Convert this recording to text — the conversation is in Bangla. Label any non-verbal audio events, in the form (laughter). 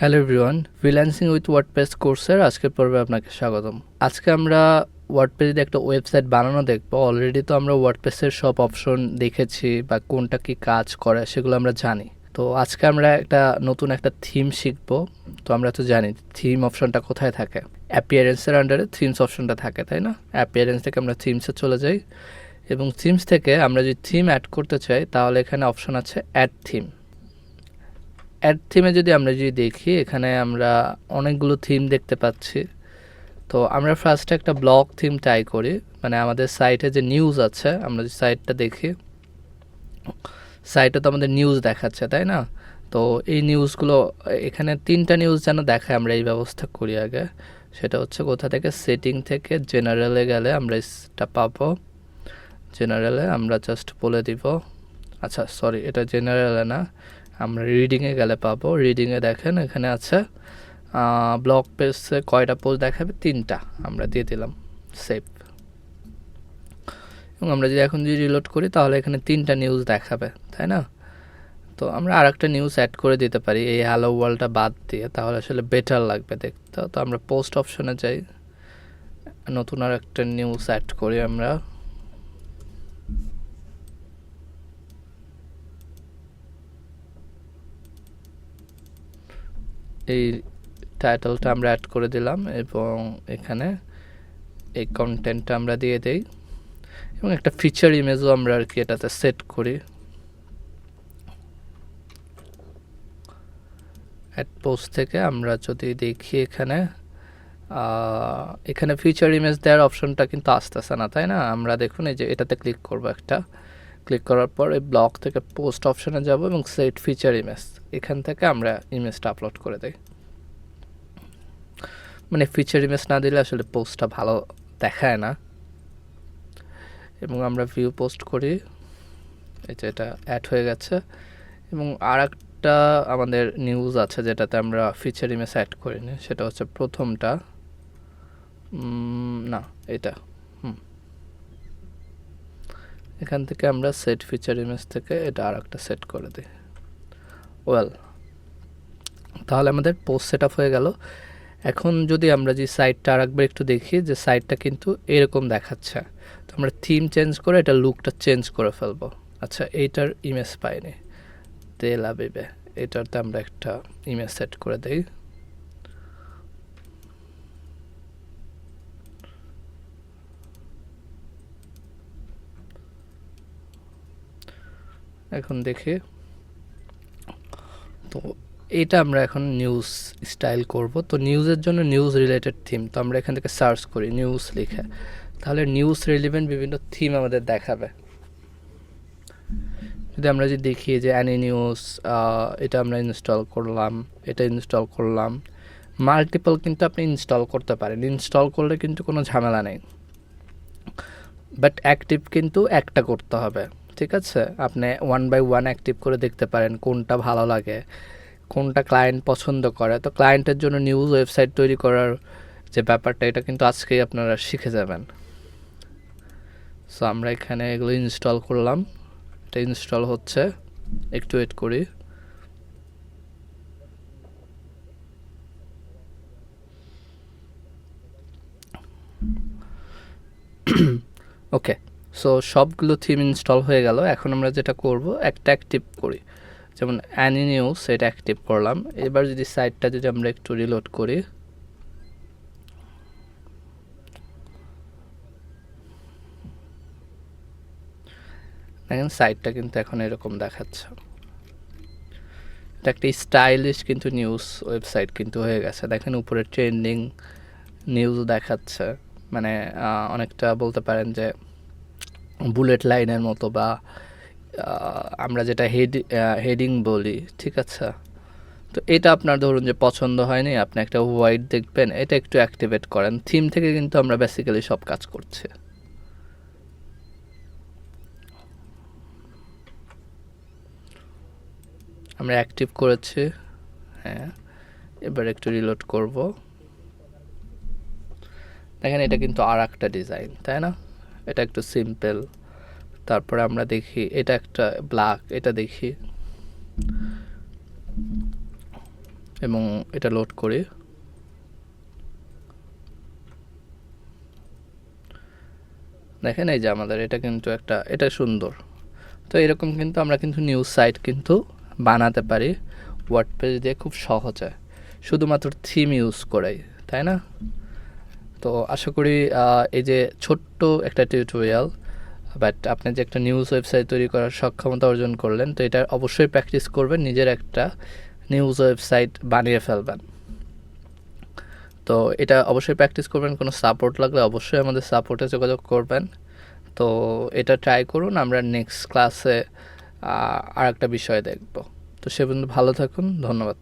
Hello everyone, freelancing with WordPress কোর্সের আজকের পর্বে আপনাকে স্বাগতম। আজকে আমরা ওয়ার্ডপ্রেস দিয়ে একটা ওয়েবসাইট বানানো দেখব। অলরেডি তো আমরা ওয়ার্ডপ্রেসের সব অপশন দেখেছি বা কোনটা কি কাজ করে সেগুলো আমরা জানি। তো আজকে আমরা একটা নতুন একটা থিম শিখব। তো আমরা তো জানি থিম অপশনটা কোথায় থাকে। অ্যাপিয়ারেন্সের আন্ডারে থিমস অপশনটা থাকে, তাই না? অ্যাপিয়ারেন্স থেকে আমরা থিমসে চলে যাই। এবং থিমস থেকে আমরা যদি থিম অ্যাড করতে চাই, তাহলে এখানে অপশন আছে অ্যাড থিম অ্যাড থিমে যদি আমরা যদি দেখি, এখানে আমরা অনেকগুলো থিম দেখতে পাচ্ছি। তো আমরা ফার্স্টে একটা ব্লগ থিম ট্রাই করি। মানে আমাদের সাইটে যে নিউজ আছে, আমরা যে সাইটটা দেখি সাইটে তো আমাদের নিউজ দেখাচ্ছে, তাই না? তো এই নিউজগুলো এখানে তিনটা নিউজ যেন দেখায়, আমরা এই ব্যবস্থা করি আগে। সেটা হচ্ছে কোথা থেকে? সেটিং থেকে জেনারেলে গেলে আমরা এটা পাবো। জেনারেলে আমরা জাস্ট বলে দিব। আচ্ছা সরি এটা জেনারেলে না। আমরা রিডিংয়ে গেলে পাবো। রিডিংয়ে দেখেন, এখানে আছে ব্লগ পেজে কয়টা পোস্ট দেখাবে? তিনটা। আমরা দিয়ে দিলাম। সেভ এবং আমরা যদি এখন যদি রিলোড করি, তাহলে এখানে তিনটা নিউজ দেখাবে, তাই না? তো আমরা আর একটা নিউজ অ্যাড করে দিতে পারি। এই হ্যালো ওয়ার্ল্ডটা বাদ দিয়ে, তাহলে আসলে বেটার লাগবে দেখতে। তো আমরা পোস্ট অপশনে যাই। নতুন আর একটা নিউজ অ্যাড করি আমরা। এই টাইটেলটা আমরা অ্যাড করে দিলাম এবং এখানে এই কন্টেন্টটা আমরা দিয়ে দেই। এবং একটা ফিচার ইমেজও আমরা আর কি এটাতে সেট করি। অ্যাড পোস্ট থেকে আমরা যদি দেখি এখানে এখানে ফিচার ইমেজ দেওয়ার অপশনটা কিন্তু আসতেছে না, তাই না? আমরা দেখুন এই যে এটাতে ক্লিক করব একটা। ক্লিক করার পর এই ব্লক থেকে পোস্ট অপশনে যাব এবং সেট ফিচার ইমেজ এখান থেকে আমরা ইমেজটা আপলোড করে দিই। মানে ফিচার ইমেজ না দিলে আসলে পোস্টটা ভালো দেখায় না। এবং আমরা ভিউ পোস্ট করি। এই যে এটা অ্যাড হয়ে গেছে। এবং আর একটা আমাদের নিউজ আছে যেটাতে আমরা ফিচার ইমেজ অ্যাড করিনি সেটা হচ্ছে প্রথমটা। না, এটা। হুম। এখান থেকে আমরা সেট ফিচার ইমেজ থেকে এটা আর একটা সেট করে দিই। ওয়েল তাহলে আমাদের পোস্ট সেট হয়ে গেল। এখন যদি আমরা যে সাইটটা আর একবার একটু দেখি, যে সাইটটা কিন্তু এরকম দেখাচ্ছে। তো আমরা থিম চেঞ্জ করে এটা লুকটা চেঞ্জ করে ফেলব। আচ্ছা এইটার ইমেজ পাইনি। তেল আবিবে এটাতে আমরা একটা ইমেজ সেট করে দেই। এখন দেখি। তো এটা আমরা এখন নিউজ স্টাইল করব। তো নিউজের জন্য নিউজ রিলেটেড থিম তো আমরা এখান থেকে সার্চ করি নিউজ লিখে। তাহলে নিউজ রিলেভেন্ট বিভিন্ন থিম আমাদের দেখাবে। যদি আমরা যদি দেখি যে অ্যানি নিউজ এটা আমরা ইনস্টল করলাম, এটা ইনস্টল করলাম। মাল্টিপল কিন্তু আপনি ইনস্টল করতে পারেন। ইনস্টল করলে কিন্তু কোনো ঝামেলা নেই। বাট অ্যাক্টিভ কিন্তু একটা করতে হবে। ঠিক আছে? আপনি ওয়ান বাই ওয়ান অ্যাক্টিভ করে দেখতে পারেন কোনটা ভালো লাগে, কোনটা ক্লায়েন্ট পছন্দ করে। তো ক্লায়েন্টের জন্য নিউজ ওয়েবসাইট তৈরি করার যে ব্যাপারটা, এটা কিন্তু আজকেই আপনারা শিখে যাবেন। সো আমরা এখানে এগুলো ইনস্টল করলাম। এটা ইনস্টল হচ্ছে। একটু ওয়েট করি। (coughs) ওকে সো সবগুলো থিম ইনস্টল হয়ে গেল। এখন আমরা যেটা করব, একটা অ্যাক্টিভ করি। যেমন অ্যানি নিউজ সেটা অ্যাক্টিভ করলাম। এবার যদি সাইটটা যদি আমরা একটু রিলোড করি। দেখেন সাইটটা কিন্তু এখন এরকম দেখাচ্ছে। এটা একটা স্টাইলিশ কিন্তু নিউজ ওয়েবসাইট কিন্তু হয়ে গেছে। দেখেন, উপরে ট্রেন্ডিং নিউজ দেখাচ্ছে। মানে অনেকটা বলতে পারেন যে বুলেট লাইনের মতো বা আমরা যেটা হেড হেডিং বলি, ঠিক আছে? তো এটা আপনার ধরুন যে পছন্দ হয়নি, আপনি একটা হোয়াইট দেখবেন, এটা একটু অ্যাক্টিভেট করেন। থিম থেকে কিন্তু আমরা বেসিক্যালি সব কাজ করছি। আমরা অ্যাক্টিভ করেছি। হ্যাঁ এবার একটু রিলোড করব। দেখেন এটা কিন্তু আর একটা ডিজাইন তাই না? এটা একটু সিম্পল তারপরে আমরা দেখি, এটা একটা ব্ল্যাক এটা দেখি। এবং এটা লোড করি। দেখেন এই যে আমাদের, এটা কিন্তু একটা, এটা সুন্দর। তো এরকম কিন্তু আমরা কিন্তু নিউজ সাইট কিন্তু বানাতে পারি ওয়ার্ডপ্রেস দিয়ে খুব সহজে। শুধুমাত্র থিম ইউজ করেই, তাই না? তো আশা করি এই যে ছোট্ট একটা টিউটোরিয়াল বাট আপনি যে একটা নিউজ ওয়েবসাইট তৈরি করার সক্ষমতা অর্জন করলেন, তো এটা অবশ্যই প্র্যাকটিস করবেন, নিজের একটা নিউজ ওয়েবসাইট বানিয়ে ফেলবেন। তো এটা অবশ্যই প্র্যাকটিস করবেন, কোনো সাপোর্ট লাগলে অবশ্যই আমাদের সাপোর্টে যোগাযোগ করবেন। তো এটা ট্রাই করুন, আমরা নেক্সট ক্লাসে আর একটা বিষয় দেখব। তো সে পর্যন্ত ভালো থাকুন, ধন্যবাদ।